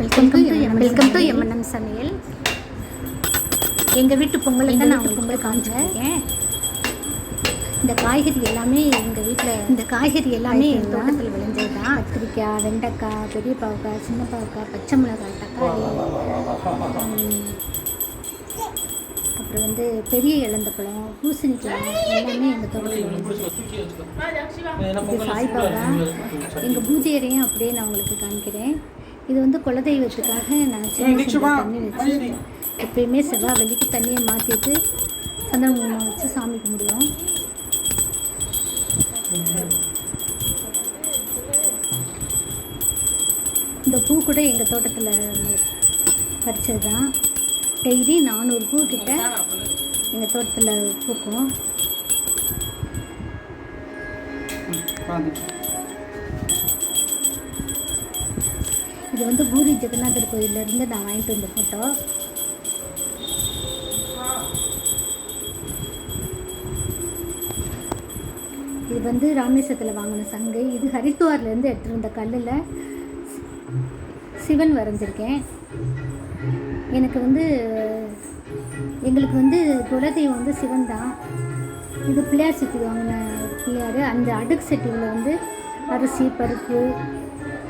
Welcome to welcome to MNM சமையல் எங்கள் வீட்டு பொங்கலை தான் நான் பொங்கல் காமிச்சிருக்கேன். இந்த காய்கறி எல்லாமே எங்கள் வீட்டில் இந்த காய்கறி எல்லாமே எங்கள் தோட்டத்தில் விளைஞ்சது தான் கத்திரிக்காய் வெண்டைக்காய் பெரிய பாவக்காய் சின்ன பாவக்காய் பச்சை மிளகாய் தக்காளி. அப்புறம் வந்து பெரிய இளந்தப்பழம் பூசணிக்காய் எல்லாமே எங்கள் தோட்டத்தில் விளைஞ்சது. இது சாய்பாபா. எங்கள் பூஜை அறையும் அப்படியே நான் உங்களுக்கு காமிக்கிறேன். இது வந்து குலதெய்வத்துக்காக நான் சின்ன தண்ணி வச்சு எப்பயுமே செவ்வாய் வெள்ளிக்கு தண்ணியை மாற்றிட்டு சந்தன குங்குமம் வச்சு சாமி கும்பிடுவோம். இந்த பூ கூட எங்கள் தோட்டத்தில் பறிச்சது தான் டெய்லி நானூறு பூ கிட்ட எங்கள் தோட்டத்தில் பூக்கும். இது வந்து பூரி ஜெகநாதர் கோயிலேருந்து நான் வாங்கிட்டு வந்த ஃபோட்டோ இது வந்து ராமேஸ்வரத்தில் வாங்கின சங்கு. இது ஹரித்துவார்லேருந்து எடுத்துருந்த கல்லில் சிவன் வரைஞ்சிருக்கேன். எனக்கு வந்து எங்களுக்கு வந்து குலதெய்வம் வந்து சிவன் தான். இது பிள்ளையார் சட்டி வாங்கின பிள்ளையார். அந்த அடுக்கு சட்டியில் வந்து அரிசி பருப்பு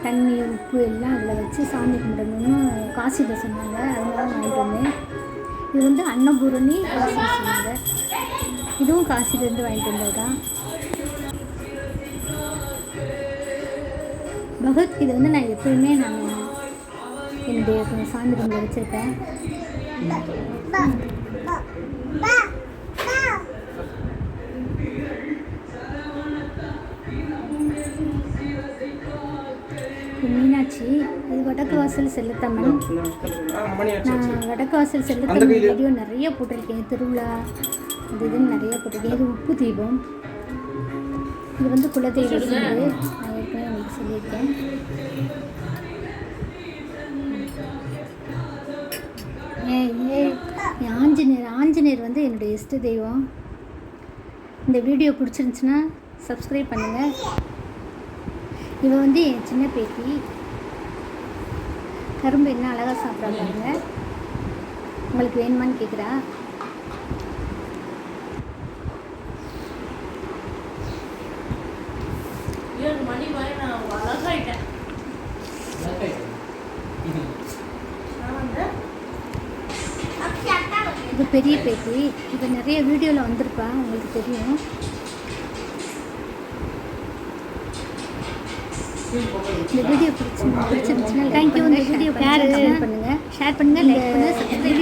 தண்ணி உப்பு எல்லாம் அதில் வச்சு சாமி கும்பிடணும்னு காசியில் சொன்னாங்க. அதனால வாங்கிட்டு வந்தேன். இது வந்து அன்னபூரணி காசியில் சொன்னாங்க. இதுவும் காசிலேருந்து வாங்கிட்டு வந்தது தான் பகவத்கீதை வந்து நான் எப்பயுமே நான் என்னுடைய சாமி ரூமில் வச்சுருக்கேன் மீனாட்சி இது வடக்கு வாசல் செல்லத்தம்மன். நான் வடக்கு வாசல் செல்லத்தம்மன் வீடியோ நிறைய போட்டிருக்கேன். திருவிழா அது இதுன்னு நிறைய போட்டிருக்கேன். இது உப்பு தீபம். இது வந்து குலதெய்வ சீடு நான் ஏற்கனவே உங்களுக்கு சொல்லியிருக்கேன். ஏய் ஏய் என் ஆஞ்சநேயர் ஆஞ்சநேயர் வந்து என்னுடைய இஷ்ட தெய்வம். இந்த வீடியோ பிடிச்சிருந்துச்சுன்னா சப்ஸ்கிரைப் பண்ணுங்கள் இவ வந்து என் சின்ன பேத்தி. கரும்பு என்ன அழகாக சாப்பிட்றாங்க உங்களுக்கு வேணுமான்னு கேட்குறா இது பெரிய பேத்தி. இது நிறைய வீடியோவில் வந்திருப்பா உங்களுக்கு தெரியும். இந்த வீடியோ பிடிச்சி பிடிச்சிருந்துச்சுன்னா தேங்க்யூ இந்த வீடியோ ஷேர் பண்ணுங்கள் ஷேர் பண்ணுங்கள் லைக் பண்ணுங்கள் சப்ஸ்கிரைப்